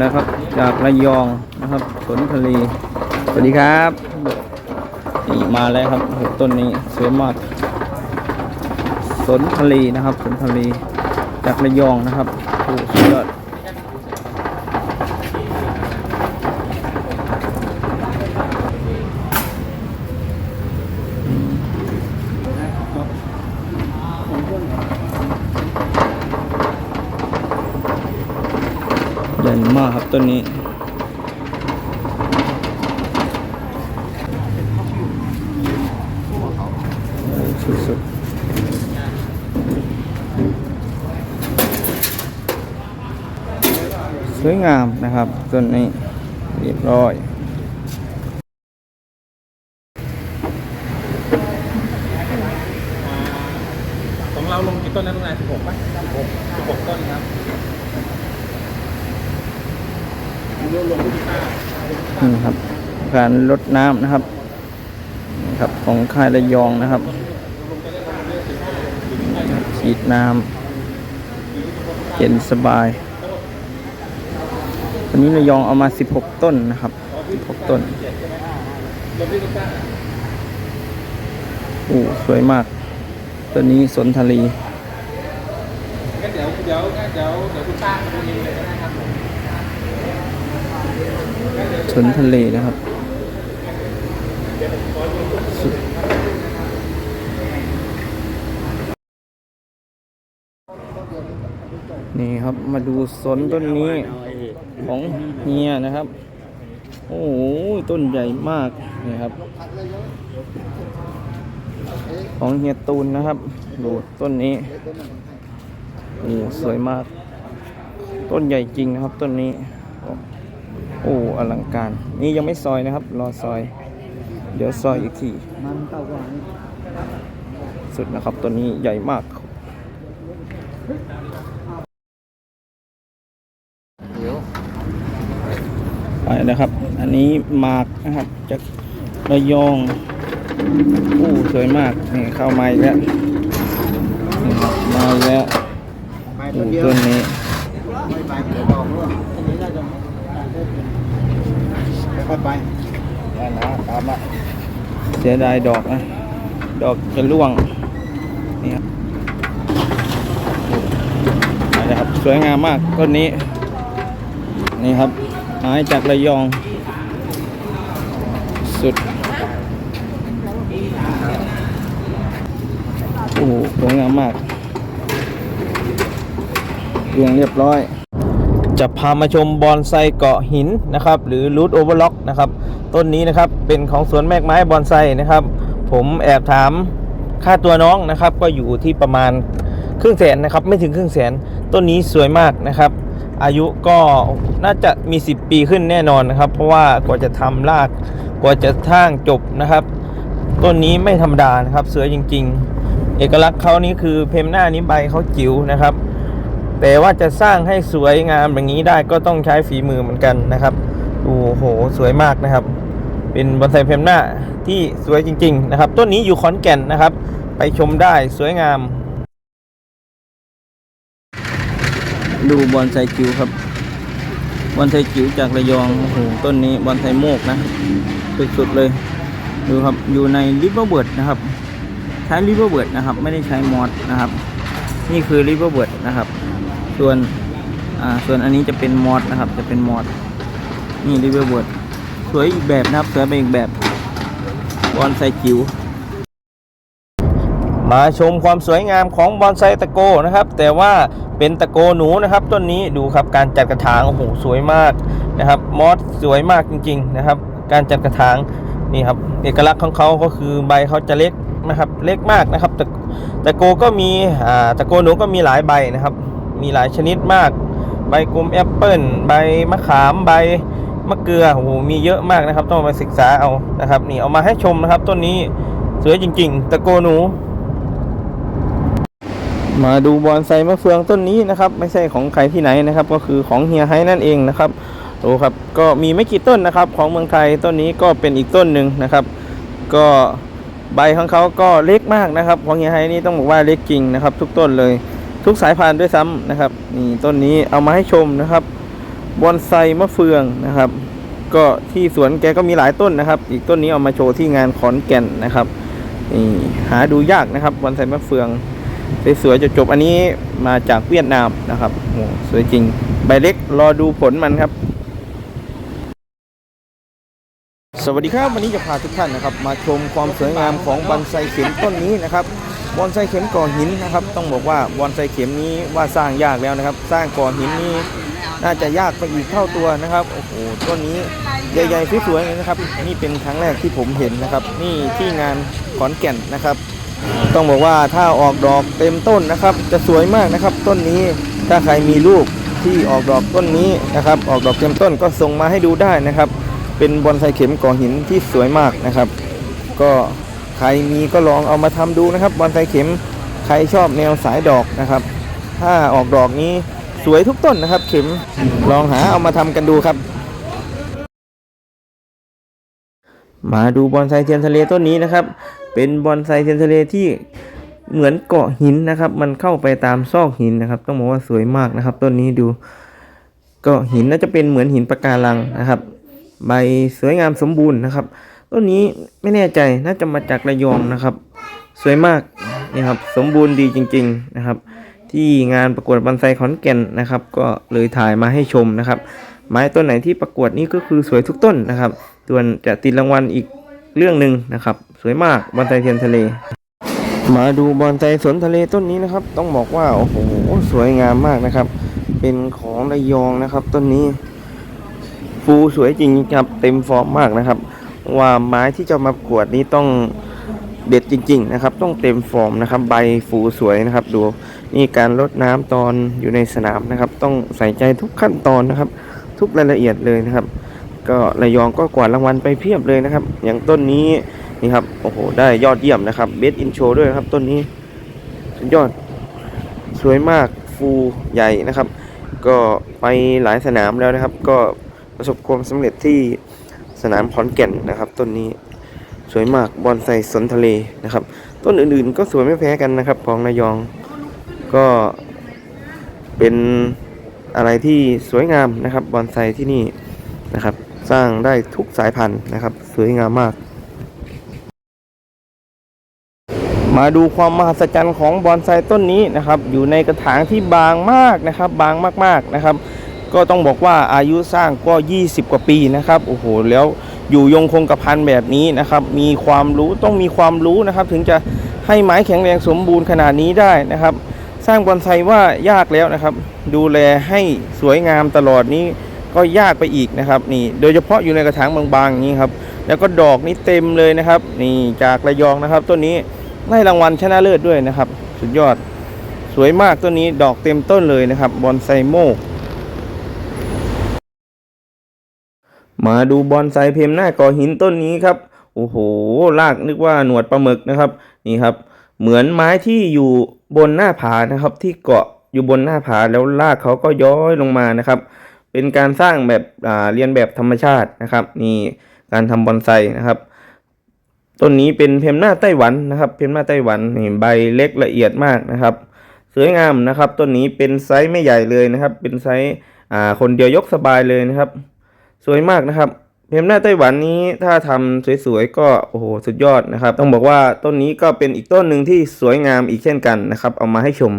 แล้วครับ จากระยองนะครับสนทะเลสวัสดีครับนี่มาแล้วครับโอ้โหต้นนี้สวยมากสนทะเลนะครับสนทะเลจากระยองนะครับโอ้สุดยอดใหญ่มากครับ ต้นนี้สุดๆสวยงามนะครับต้นนี้เรียบร้อยของเราลงกี่ต้นนะทุกนายสิบหกป่ะสิบหกสิบหกต้นครับรวมรวมที่ห้า นี่ครับ การลดน้ำนะครับครับของค่ายระยองนะครับฉีดน้ำเย็นสบาย วันนี้ระยองเอามา 16 ต้นนะครับ 16 ต้นรวมที่ลูกค้าโอ้สวยมาก ตัวนี้สนทะเลเดี๋ยวเดี๋ยวเดี๋ยวเดี๋ยวคุณป้าดูเองเลยก็ได้ครับผมสนทะเลนะครับ นี่ครับมาดูสนต้นนี้ของเฮียนะครับ โอ้โหต้นใหญ่มากนี่ครับ ของเฮียตูนนะครับ ดูต้นนี้โอ้สวยมาก ต้นใหญ่จริงนะครับต้นนี้ โอ้อลังการ นี่ยังไม่ซอยนะครับ รอซอย เดี๋ยวซอยอีกทีมันเก่ากว่าสุดนะครับตัวนี้ใหญ่มากเดี๋ยวไปนะครับ อันนี้หมากนะครับจากระยองโอ้สวยมากนี่เข้ามาอีกแล้วนี่ครับมาอีกแล้วไปโอ้ตัวเดียวต้น นี้ไม่ไปเดี๋ยวบอกว่าอันนี้น่าจะค่อยๆไปได้นะตามละเสียดายดอกนะ ดอกจะร่วง นี่ครับโอ้ไปนะครับ สวยงามมากต้นนี้ นี่ครับไม้จากระยอง สุด โอ้โหสวยงามมากเรียงเรียบร้อย จะพามาชมบอนไซเกาะหินนะครับ หรือรูทโอเวอร์ล็อกนะครับ ต้นนี้นะครับเป็นของสวนแมกไม้บอนไซนะครับ ผมแอบถามค่าตัวน้องนะครับ ก็อยู่ที่ประมาณครึ่งแสนนะครับ ไม่ถึงครึ่งแสน ต้นนี้สวยมากนะครับ อายุก็น่าจะมี 10 ปีขึ้นแน่นอนนะครับ เพราะว่ากว่าจะทำรากกว่าจะท่างจบนะครับ ต้นนี้ไม่ธรรมดานะครับ สวยจริง ๆ เอกลักษณ์เขานี่คือเพมหน้านี้ใบเขาจิ๋วนะครับ แต่ว่าจะสร้างให้สวยงามอย่างนี้ได้ก็ต้องใช้ฝีมือเหมือนกันนะครับดูโหสวยมากนะครับ เป็นบอนไซเพมหน้าที่สวยจริง ๆ นะครับต้นนี้อยู่ขอนแก่นนะครับ ไปชมได้สวยงาม ดูบอนไซจิ๋วครับบอนไซจิ๋วจากระยองโอ้โหต้นนี้บอนไซโมกนะสุดๆเลย ดูครับอยู่ในริเวอร์เบิร์ดนะครับ ใช้ริเวอร์เบิร์ดนะครับ ไม่ได้ใช้มอสนะครับ นี่คือริเวอร์เบิร์ดนะครับ ส่วนอ่าส่วนอันนี้จะเป็นมอสนะครับ จะเป็นมอสนี่ริเวอร์เบิร์ดสวยอีกแบบนะครับสวยไปอีกแบบบอนไซจิ๋วมาชมความสวยงามของบอนไซตะโกนะครับ แต่ว่าเป็นตะโกหนูนะครับต้นนี้ดูครับการจัดกระถางโอ้โหสวยมากนะครับมอสสวยมากจริง ๆนะครับ การจัดกระถางนี่ครับเอกลักษณ์ของเขาก็คือใบเขาจะเล็กนะครับเล็กมากนะครับ ตะตะโกก็มีอ่าตะโกหนูก็มีหลายใบนะครับ มีหลายชนิดมาก ใบกลมแอปเปิลใบมะขามใบมะเกลือโอ้โหมีเยอะมากนะครับ ต้องมาศึกษาเอานะครับนี่เอามาให้ชมนะครับต้นนี้สวยจริง ๆ ตะโกหนู มาดูบอนไซมะเฟืองต้นนี้นะครับ ไม่ใช่ของใครที่ไหนนะครับ ก็คือของเฮียไฮนั่นเองนะครับดูครับก็มีไม่กี่ต้นนะครับ ของเมืองไทยต้นนี้ก็เป็นอีกต้นหนึ่งนะครับ ก็ใบของเขาก็เล็กมากนะครับ ของเฮียไฮนี่ต้องบอกว่าเล็กจริงนะครับ ทุกต้นเลย ทุกสายพันธุ์ด้วยซ้ำนะครับนี่ต้นนี้เอามาให้ชมนะครับบอนไซมะเฟืองนะครับ ก็ที่สวนแกก็มีหลายต้นนะครับ อีกต้นนี้เอามาโชว์ที่งานขอนแก่นนะครับนี่หาดูยากนะครับบอนไซมะเฟืองสวยๆจะจบอันนี้มาจากเวียดนามนะครับโอ้สวยจริง ใบเล็กรอดูผลมันครับสวัสดีครับ วันนี้จะพาทุกท่านนะครับ มาชมความสวยงามของบอนไซเข็มต้นนี้นะครับ บอนไซเข็มก่อหินนะครับ ต้องบอกว่าบอนไซเข็มนี้ว่าสร้างยากแล้วนะครับ สร้างก่อหินนี้น่าจะยากไปอีกเท่าตัวนะครับโอ้โหต้นนี้ใหญ่ๆสวยๆเลยนะครับ นี่เป็นครั้งแรกที่ผมเห็นนะครับ นี่ที่งานขอนแก่นนะครับ ต้องบอกว่าถ้าออกดอกเต็มต้นนะครับ จะสวยมากนะครับ ต้นนี้ถ้าใครมีลูกที่ออกดอกต้นนี้นะครับ ออกดอกเต็มต้นก็ส่งมาให้ดูได้นะครับ เป็นบอนไซเข็มก่อหินที่สวยมากนะครับ ก็ ใครมีก็ลองเอามาทำดูนะครับบอนไซเข็มใครชอบแนวสายดอกนะครับ ถ้าออกดอกนี้สวยทุกต้นนะครับ เข็มลองหาเอามาทำกันดูครับ มาดูบอนไซเทียนทะเลต้นนี้นะครับ เป็นบอนไซเทียนทะเลที่เหมือนเกาะหินนะครับ มันเข้าไปตามซอกหินนะครับ ต้องบอกว่าสวยมากนะครับ ต้นนี้ดูเกาะหินน่าจะเป็นเหมือนหินปะการังนะครับ ใบสวยงามสมบูรณ์นะครับ ต้นนี้ไม่แน่ใจน่าจะมาจากระยองนะครับ สวยมากนี่ครับสมบูรณ์ดีจริง ๆนะครับ ที่งานประกวดบอนไซขอนแก่นนะครับ ก็เลยถ่ายมาให้ชมนะครับ ไม้ต้นไหนที่ประกวดนี้ก็คือสวยทุกต้นนะครับส่วนจะติดรางวัลอีกเรื่องหนึ่งนะครับ สวยมากบอนไซเทียนทะเล มาดูบอนไซสวนทะเลต้นนี้นะครับ ต้องบอกว่าโอ้โหสวยงามมากนะครับ เป็นของระยองนะครับต้นนี้ฟูสวยจริงครับเต็มฟอร์มมากนะครับ ว่าไม้ที่จะมาประกวดนี้ต้องเด็ดจริง ๆ นะครับ ต้องเต็มฟอร์มนะครับ ใบฟูสวยนะครับ ดูนี่การลดน้ำตอนอยู่ในสนามนะครับ ต้องใส่ใจทุกขั้นตอนนะครับ ทุกรายละเอียดเลยนะครับ ก็ระยองก็กวาดรางวัลไปเพียบเลยนะครับ อย่างต้นนี้นี่ครับโอ้โหได้ยอดเยี่ยมนะครับเบสอินโชด้วยนะครับ ต้นนี้ยอดสวยมากฟูใหญ่นะครับ ก็ไปหลายสนามแล้วนะครับ ก็ประสบความสำเร็จที่ สนามขอนแก่นนะครับ ต้นนี้สวยมากบอนไซสนทะเลนะครับ ต้นอื่นๆ ก็สวยไม่แพ้กันนะครับของระยอง ก็เป็นอะไรที่สวยงามนะครับบอนไซที่นี่นะครับ สร้างได้ทุกสายพันธุ์นะครับ สวยงามมาก มาดูความมหัศจรรย์ของบอนไซต้นนี้นะครับ อยู่ในกระถางที่บางมากนะครับ บางมากๆนะครับ ก็ต้องบอกว่าอายุสร้างก็ 20 กว่าปีนะครับโอ้โหแล้วอยู่ยงคงกระพันแบบนี้นะครับมีความรู้ต้องมีความรู้นะครับ ถึงจะให้ไม้แข็งแรงสมบูรณ์ขนาดนี้ได้นะครับ สร้างบอนไซว่ายากแล้วนะครับ ดูแลให้สวยงามตลอดนี้ก็ยากไปอีกนะครับนี่โดยเฉพาะอยู่ในกระถางบางๆอย่างนี้ครับแล้วก็ดอกนี่เต็มเลยนะครับ นี่จากระยองนะครับต้นนี้ได้รางวัลชนะเลิศด้วยนะครับ สุดยอดสวยมากต้นนี้ดอกเต็มต้นเลยนะครับบอนไซโมก มาดูบอนไซเพมหน้าก่อหินต้นนี้ครับ โอ้โหรากนึกว่าหนวดปลาหมึกนะครับ นี่ครับ เหมือนไม้ที่อยู่บนหน้าผานะครับ ที่เกาะอยู่บนหน้าผาแล้วรากเขาก็ย้อยลงมานะครับ เป็นการสร้างแบบเรียนแบบธรรมชาตินะครับ นี่การทำบอนไซนะครับ ต้นนี้เป็นเพมหน้าไต้หวันนะครับ เพมหน้าไต้หวันนี่ใบเล็กละเอียดมากนะครับ สวยงามนะครับ ต้นนี้เป็นไซส์ไม่ใหญ่เลยนะครับ เป็นไซส์คนเดียวยกสบายเลยนะครับ สวยมากนะครับเพมหน้าไต้หวันนี้ถ้าทำสวยๆก็โอ้โหสุดยอดนะครับ ต้องบอกว่าต้นนี้ก็เป็นอีกต้นหนึ่งที่สวยงามอีกเช่นกันนะครับ เอามาให้ชม